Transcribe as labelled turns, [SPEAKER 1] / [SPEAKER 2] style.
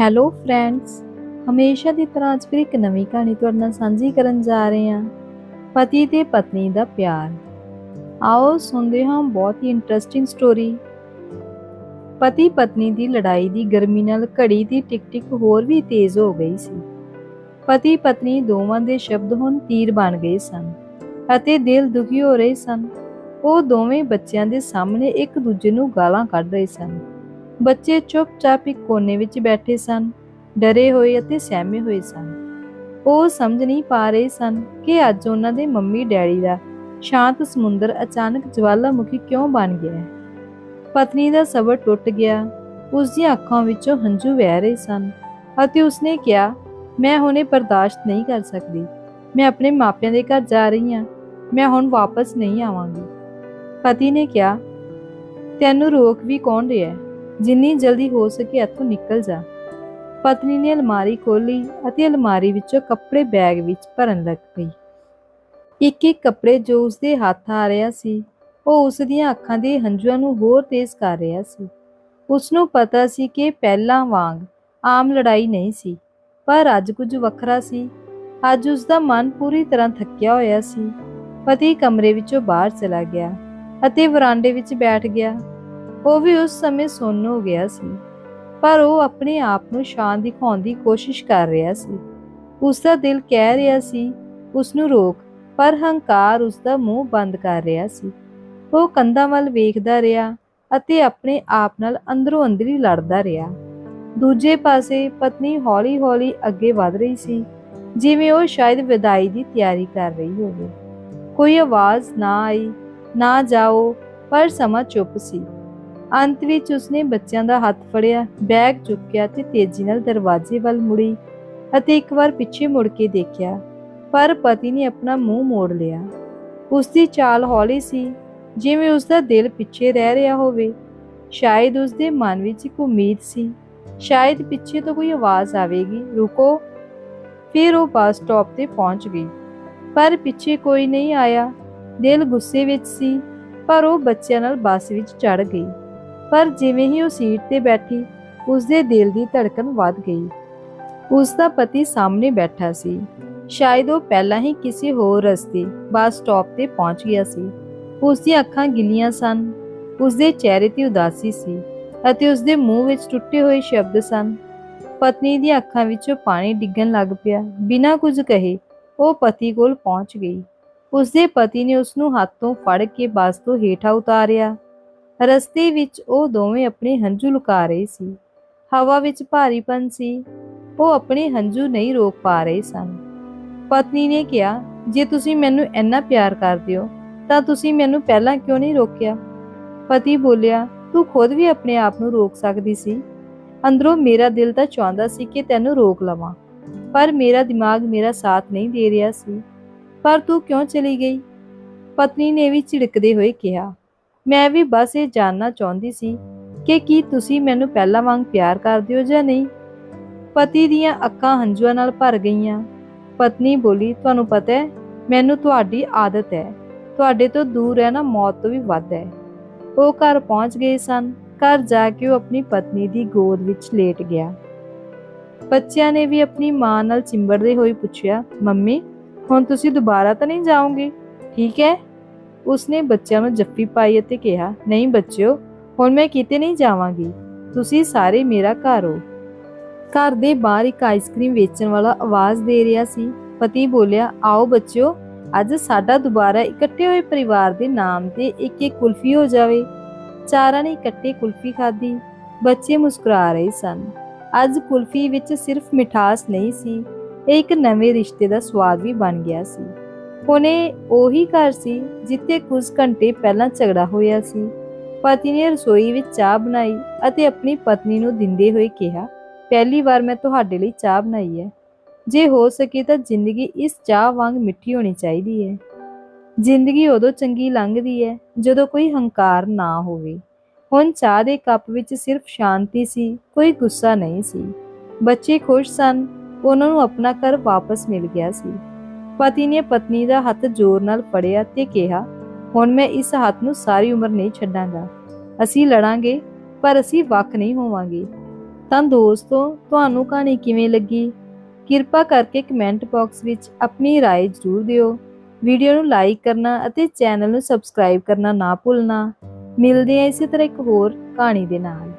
[SPEAKER 1] Hello friends ਹਮੇਸ਼ਾ ਦੀ ਤਰ੍ਹਾਂ ਅੱਜ ਫਿਰ ਇੱਕ ਨਵੀਂ ਕਹਾਣੀ ਤੁਹਾਡੇ ਨਾਲ ਸਾਂਝੀ ਕਰਨ ਜਾ ਰਹੇ ਹਾਂ। ਪਤੀ ਤੇ ਪਤਨੀ ਦਾ ਪਿਆਰ। ਆਓ ਸੁਣਦੇ ਹਾਂ ਬਹੁਤ ਹੀ ਇੰਟਰਸਟਿੰਗ ਸਟੋਰੀ ਪਤੀ ਪਤਨੀ ਦੀ ਲੜਾਈ ਦੀ ਗਰਮੀ ਨਾਲ ਘੜੀ ਦੀ ਟਿਕ ਟਿਕ ਹੋਰ ਵੀ ਤੇਜ਼ ਹੋ ਗਈ ਸੀ। ਪਤੀ ਪਤਨੀ ਦੋਵਾਂ ਦੇ ਸ਼ਬਦ ਹੁਣ ਤੀਰ ਬਣ ਗਏ ਸਨ ਅਤੇ ਦਿਲ ਦੁਖੀ ਹੋ ਰਹੇ ਸਨ। ਉਹ ਦੋਵੇਂ ਬੱਚਿਆਂ ਦੇ ਸਾਹਮਣੇ ਇੱਕ ਦੂਜੇ ਨੂੰ ਗਾਲਾਂ ਕੱਢ ਰਹੇ ਸਨ। ਬੱਚੇ ਚੁੱਪਚਾਪ ਇੱਕ ਕੋਨੇ ਵਿੱਚ ਬੈਠੇ ਸਨ, ਡਰੇ ਹੋਏ ਅਤੇ ਸਹਿਮੇ ਹੋਏ ਸਨ। ਉਹ ਸਮਝ ਨਹੀਂ ਪਾ ਰਹੇ ਸਨ ਕਿ ਅੱਜ ਉਹਨਾਂ ਦੇ ਮੰਮੀ ਡੈਡੀ ਦਾ ਸ਼ਾਂਤ ਸਮੁੰਦਰ ਅਚਾਨਕ ਜਵਾਲਾਮੁਖੀ ਕਿਉਂ ਬਣ ਗਿਆ ਹੈ। ਪਤਨੀ ਦਾ ਸਬਰ ਟੁੱਟ ਗਿਆ, ਉਸ ਦੀਆਂ ਅੱਖਾਂ ਵਿੱਚੋਂ ਹੰਝੂ ਵਹਿ ਰਹੇ ਸਨ ਅਤੇ ਉਸਨੇ ਕਿਹਾ, ਮੈਂ ਹੁਣੇ ਬਰਦਾਸ਼ਤ ਨਹੀਂ ਕਰ ਸਕਦੀ। ਮੈਂ ਆਪਣੇ ਮਾਪਿਆਂ ਦੇ ਘਰ ਜਾ ਰਹੀ ਹਾਂ। ਮੈਂ ਹੁਣ ਵਾਪਸ ਨਹੀਂ ਆਵਾਂਗੀ। ਪਤੀ ਨੇ ਕਿਹਾ, ਤੈਨੂੰ ਰੋਕ ਵੀ ਕੌਣ ਰਿਹਾ ਹੈ? ਜਿੰਨੀ ਜਲਦੀ ਹੋ ਸਕੇ ਇੱਥੋਂ ਨਿਕਲ ਜਾ। ਪਤਨੀ ਨੇ ਅਲਮਾਰੀ ਖੋਲੀ ਅਤੇ ਅਲਮਾਰੀ ਵਿੱਚੋਂ ਕੱਪੜੇ ਬੈਗ ਵਿੱਚ ਭਰਨ ਲੱਗ ਪਈ। ਇੱਕ ਇੱਕ ਕੱਪੜੇ ਜੋ ਉਸਦੇ ਹੱਥ ਆ ਰਿਹਾ ਸੀ, ਉਹ ਉਸ ਦੀਆਂ ਅੱਖਾਂ ਦੇ ਹੰਝੂਆਂ ਨੂੰ ਹੋਰ ਤੇਜ਼ ਕਰ ਰਿਹਾ ਸੀ। ਉਸ ਨੂੰ ਪਤਾ ਸੀ ਕਿ ਪਹਿਲਾਂ ਵਾਂਗ ਆਮ ਲੜਾਈ ਨਹੀਂ ਸੀ, ਪਰ ਅੱਜ ਕੁਝ ਵੱਖਰਾ ਸੀ। ਅੱਜ ਉਸ ਦਾ ਮਨ ਪੂਰੀ ਤਰ੍ਹਾਂ ਥੱਕਿਆ ਹੋਇਆ ਸੀ। ਪਤੀ ਕਮਰੇ ਵਿੱਚੋਂ ਬਾਹਰ ਚਲਾ ਗਿਆ ਅਤੇ ਵਰਾਂਡੇ ਵਿੱਚ ਬੈਠ ਗਿਆ। ਉਹ ਵੀ ਉਸ ਸਮੇਂ ਸੁੰਨ ਹੋ ਗਿਆ ਸੀ, ਪਰ ਉਹ ਆਪਣੇ ਆਪ ਨੂੰ ਸ਼ਾਂਤ ਦਿਖਾਉਣ ਦੀ ਕੋਸ਼ਿਸ਼ ਕਰ ਰਿਹਾ ਸੀ। ਉਸ ਦਾ ਦਿਲ ਕਹਿ ਰਿਹਾ ਸੀ, ਉਸ ਨੂੰ ਰੋਕ ਪਰ ਹੰਕਾਰ ਉਸ ਦਾ ਮੂੰਹ ਬੰਦ ਕਰ ਰਿਹਾ ਸੀ। ਉਹ ਕੰਧਾਂ ਵੱਲ ਵੇਖਦਾ ਰਿਹਾ ਅਤੇ ਆਪਣੇ ਆਪ ਨਾਲ ਅੰਦਰੋਂ ਅੰਦਰੀ ਲੜਦਾ ਰਿਹਾ। ਦੂਜੇ ਪਾਸੇ ਪਤਨੀ ਹੌਲੀ-ਹੌਲੀ ਅੱਗੇ ਵਧ ਰਹੀ ਸੀ, ਜਿਵੇਂ ਉਹ ਸ਼ਾਇਦ ਵਿਦਾਈ ਦੀ ਤਿਆਰੀ ਕਰ ਰਹੀ ਹੋਵੇ। ਕੋਈ ਆਵਾਜ਼ ਨਾ ਆਈ, ਨਾ ਜਾਓ, ਪਰ ਸਮਾਂ ਚੁੱਪ ਸੀ। ਅੰਤ ਵਿੱਚ ਉਸਨੇ ਬੱਚਿਆਂ ਦਾ ਹੱਥ ਫੜਿਆ, ਬੈਗ ਚੁੱਕਿਆ ਤੇ ਤੇਜ਼ੀ ਨਾਲ ਦਰਵਾਜ਼ੇ ਵੱਲ ਮੁੜੀ ਅਤੇ ਇੱਕ ਵਾਰ ਪਿੱਛੇ ਮੁੜ ਕੇ ਦੇਖਿਆ, ਪਰ ਪਤੀ ਨੇ ਆਪਣਾ ਮੂੰਹ ਮੋੜ ਲਿਆ। ਉਸ ਦੀ ਚਾਲ ਹੌਲੀ ਸੀ, ਜਿਵੇਂ ਉਸ ਦਾ ਦਿਲ ਪਿੱਛੇ ਰਹਿ ਰਿਹਾ ਹੋਵੇ। ਸ਼ਾਇਦ ਉਸ ਦੇ ਮਨ ਵਿੱਚ ਇੱਕ ਉਮੀਦ ਸੀ, ਸ਼ਾਇਦ ਪਿੱਛੇ ਤੋਂ ਕੋਈ ਆਵਾਜ਼ ਆਵੇਗੀ, ਰੁਕੋ। ਫਿਰ ਉਹ ਬੱਸ ਸਟਾਪ ਤੇ ਪਹੁੰਚ ਗਈ। ਪਰ ਪਿੱਛੇ ਕੋਈ ਨਹੀਂ ਆਇਆ। ਦਿਲ ਗੁੱਸੇ ਵਿੱਚ ਸੀ, ਪਰ ਉਹ ਬੱਚਿਆਂ ਨਾਲ ਬੱਸ ਵਿੱਚ ਚੜ ਗਈ। ਪਰ ਜਿਵੇਂ ਹੀ ਉਹ ਸੀਟ ਤੇ ਬੈਠੀ ਉਸ ਦੇ ਦਿਲ ਦੀ ਧੜਕਨ ਵੱਧ ਗਈ। ਉਸ ਦਾ ਪਤੀ ਸਾਹਮਣੇ ਬੈਠਾ ਸੀ। ਸ਼ਾਇਦ ਉਹ ਪਹਿਲਾਂ ਹੀ ਕਿਸੇ ਹੋਰ ਰਸਤੇ, ਬੱਸ ਸਟਾਪ ਤੇ ਪਹੁੰਚ ਗਿਆ ਸੀ। ਉਸ ਦੀਆਂ ਅੱਖਾਂ ਗਿੱਲੀਆਂ ਸਨ। ਉਸ ਦੇ ਚਿਹਰੇ ਤੇ ਉਦਾਸੀ ਸੀ ਅਤੇ ਉਸ ਦੇ ਮੂੰਹ ਵਿੱਚ ਟੁੱਟੇ ਹੋਏ ਸ਼ਬਦ ਸਨ। ਪਤਨੀ ਦੀਆਂ ਅੱਖਾਂ ਵਿੱਚੋਂ ਪਾਣੀ ਡਿੱਗਣ ਲੱਗ ਪਿਆ। ਬਿਨਾਂ ਕੁਝ ਕਹੇ, ਉਹ ਪਤੀ ਕੋਲ ਪਹੁੰਚ ਗਈ। ਉਸ ਦੇ ਪਤੀ ਨੇ ਉਸ ਨੂੰ ਹੱਥੋਂ ਫੜ ਕੇ ਬੱਸ ਤੋਂ ਹੇਠਾਂ ਉਤਾਰਿਆ। ਰਸਤੇ ਵਿੱਚ ਉਹ ਦੋਵੇਂ ਆਪਣੇ ਹੰਝੂ ਲੁਕਾ ਰਹੇ ਸੀ। ਹਵਾ ਵਿੱਚ ਭਾਰੀਪਨ ਸੀ। ਉਹ ਆਪਣੇ ਹੰਝੂ ਨਹੀਂ ਰੋਕ ਪਾ ਰਹੇ ਸਨ। ਪਤਨੀ ਨੇ ਕਿਹਾ, ਜੇ ਤੁਸੀਂ ਮੈਨੂੰ ਇੰਨਾ ਪਿਆਰ ਕਰਦੇ ਹੋ, ਤਾਂ ਤੁਸੀਂ ਮੈਨੂੰ ਪਹਿਲਾਂ ਕਿਉਂ ਨਹੀਂ ਰੋਕਿਆ? ਪਤੀ ਬੋਲਿਆ, ਤੂੰ ਖੁਦ ਵੀ ਆਪਣੇ ਆਪ ਨੂੰ ਰੋਕ ਸਕਦੀ ਸੀ। ਅੰਦਰੋਂ ਮੇਰਾ ਦਿਲ ਤਾਂ ਚਾਹੁੰਦਾ ਸੀ ਕਿ ਤੈਨੂੰ ਰੋਕ ਲਵਾਂ, ਪਰ ਮੇਰਾ ਦਿਮਾਗ ਮੇਰਾ ਸਾਥ ਨਹੀਂ ਦੇ ਰਿਹਾ ਸੀ। ਪਰ ਤੂੰ ਕਿਉਂ ਚਲੀ ਗਈ? ਪਤਨੀ ਨੇ ਵੀ ਝਿੜਕਦੇ ਹੋਏ ਕਿਹਾ ਮੈਂ ਵੀ ਬਸ ਇਹ ਜਾਣਨਾ ਚਾਹੁੰਦੀ ਸੀ ਕਿ ਕੀ ਤੁਸੀਂ ਮੈਨੂੰ ਪਹਿਲਾਂ ਵਾਂਗ ਪਿਆਰ ਕਰਦੇ ਹੋ ਜਾਂ ਨਹੀਂ? ਪਤੀ ਦੀਆਂ ਅੱਖਾਂ ਹੰਝੂਆਂ ਨਾਲ ਭਰ ਗਈਆਂ। ਪਤਨੀ ਬੋਲੀ, ਤੁਹਾਨੂੰ ਪਤਾ ਹੈ, ਮੈਨੂੰ ਤੁਹਾਡੀ ਆਦਤ ਹੈ। ਤੁਹਾਡੇ ਤੋਂ ਦੂਰ ਰਹਿਣਾ ਮੌਤ ਤੋਂ ਵੀ ਵੱਧ ਹੈ। ਉਹ ਘਰ ਪਹੁੰਚ ਗਏ ਸਨ। ਘਰ ਜਾ ਕੇ ਉਹ ਆਪਣੀ ਪਤਨੀ ਦੀ ਗੋਦ ਵਿੱਚ ਲੇਟ ਗਿਆ। ਬੱਚਿਆਂ ਨੇ ਵੀ ਆਪਣੀ ਮਾਂ ਨਾਲ ਚਿੰਬੜਦੇ ਹੋਏ ਪੁੱਛਿਆ, ਮੰਮੀ, ਹੁਣ ਤੁਸੀਂ ਦੁਬਾਰਾ ਤਾਂ ਨਹੀਂ ਜਾਓਗੇ? ਠੀਕ ਹੈ? ਉਸਨੇ ਬੱਚਿਆਂ ਨੂੰ ਜੱਫੀ ਪਾਈ ਅਤੇ ਕਿਹਾ, ਨਹੀਂ ਬੱਚਿਓ, ਹੁਣ ਮੈਂ ਕਿਤੇ ਨਹੀਂ ਜਾਵਾਂਗੀ। ਤੁਸੀਂ ਸਾਰੇ ਮੇਰਾ ਘਰ ਹੋ। ਘਰ ਦੇ ਬਾਹਰ ਇੱਕ ਆਈਸਕ੍ਰੀਮ ਵੇਚਣ ਵਾਲਾ ਆਵਾਜ਼ ਦੇ ਰਿਹਾ ਸੀ। ਪਤੀ ਬੋਲਿਆ, ਆਓ ਬੱਚਿਓ, ਅੱਜ ਸਾਡਾ ਦੁਬਾਰਾ ਇਕੱਠੇ ਹੋਏ ਪਰਿਵਾਰ ਦੇ ਨਾਮ ਤੇ ਇੱਕ ਇੱਕ ਕੁਲਫੀ ਹੋ ਜਾਵੇ। ਚਾਰਾਂ ਨੇ ਇਕੱਠੇ ਕੁਲਫੀ ਖਾਧੀ। ਬੱਚੇ ਮੁਸਕਰਾ ਰਹੇ ਸਨ। ਅੱਜ ਕੁਲਫੀ ਵਿੱਚ ਸਿਰਫ ਮਿਠਾਸ ਨਹੀਂ ਸੀ, ਇਹ ਇੱਕ ਨਵੇਂ ਰਿਸ਼ਤੇ ਦਾ ਸਵਾਦ ਵੀ ਬਣ ਗਿਆ ਸੀ। ਹੁਣੇ ਉਹੀ ਘਰ ਸੀ ਜਿੱਥੇ ਕੁਝ ਘੰਟੇ ਪਹਿਲਾਂ ਝਗੜਾ ਹੋਇਆ ਸੀ। ਪਤੀ ਨੇ ਰਸੋਈ ਵਿੱਚ ਚਾਹ ਬਣਾਈ ਅਤੇ ਆਪਣੀ ਪਤਨੀ ਨੂੰ ਦਿੰਦੇ ਹੋਏ ਕਿਹਾ, ਪਹਿਲੀ ਵਾਰ ਮੈਂ ਤੁਹਾਡੇ ਲਈ ਚਾਹ ਬਣਾਈ ਹੈ। ਜੇ ਹੋ ਸਕੇ ਤਾਂ ਜ਼ਿੰਦਗੀ ਇਸ ਚਾਹ ਵਾਂਗ ਮਿੱਠੀ ਹੋਣੀ ਚਾਹੀਦੀ ਹੈ। ਜ਼ਿੰਦਗੀ ਉਦੋਂ ਚੰਗੀ ਲੰਘਦੀ ਹੈ ਜਦੋਂ ਕੋਈ ਹੰਕਾਰ ਨਾ ਹੋਵੇ। ਹੁਣ ਚਾਹ ਦੇ ਕੱਪ ਵਿੱਚ ਸਿਰਫ ਸ਼ਾਂਤੀ ਸੀ, ਕੋਈ ਗੁੱਸਾ ਨਹੀਂ ਸੀ। ਬੱਚੇ ਖੁਸ਼ ਸਨ, ਉਹਨਾਂ ਨੂੰ ਆਪਣਾ ਘਰ ਵਾਪਸ ਮਿਲ ਗਿਆ ਸੀ। ਪਤੀ ਨੇ ਪਤਨੀ ਦਾ ਹੱਥ ਜ਼ੋਰ ਨਾਲ ਫੜਿਆ ਤੇ ਕਿਹਾ ਹੁਣ ਮੈਂ ਇਸ ਹੱਥ ਨੂੰ ਸਾਰੀ ਉਮਰ ਨਹੀਂ ਛੱਡਾਂਗਾ ਅਸੀਂ ਲੜਾਂਗੇ ਪਰ ਅਸੀਂ ਵੱਖ ਨਹੀਂ ਹੋਵਾਂਗੇ ਤਾਂ ਦੋਸਤੋ ਤੁਹਾਨੂੰ ਕਹਾਣੀ ਕਿਵੇਂ ਲੱਗੀ ਕਿਰਪਾ ਕਰਕੇ ਕਮੈਂਟ ਬਾਕਸ ਵਿੱਚ ਆਪਣੀ رائے ਜ਼ਰੂਰ ਦਿਓ ਵੀਡੀਓ ਨੂੰ ਲਾਈਕ ਕਰਨਾ ਅਤੇ ਚੈਨਲ ਨੂੰ ਸਬਸਕ੍ਰਾਈਬ ਕਰਨਾ ਨਾ ਭੁੱਲਣਾ ਮਿਲਦੇ ਹਾਂ ਇਸੇ ਤਰ੍ਹਾਂ ਇੱਕ ਹੋਰ ਕਹਾਣੀ ਦੇ ਨਾਲ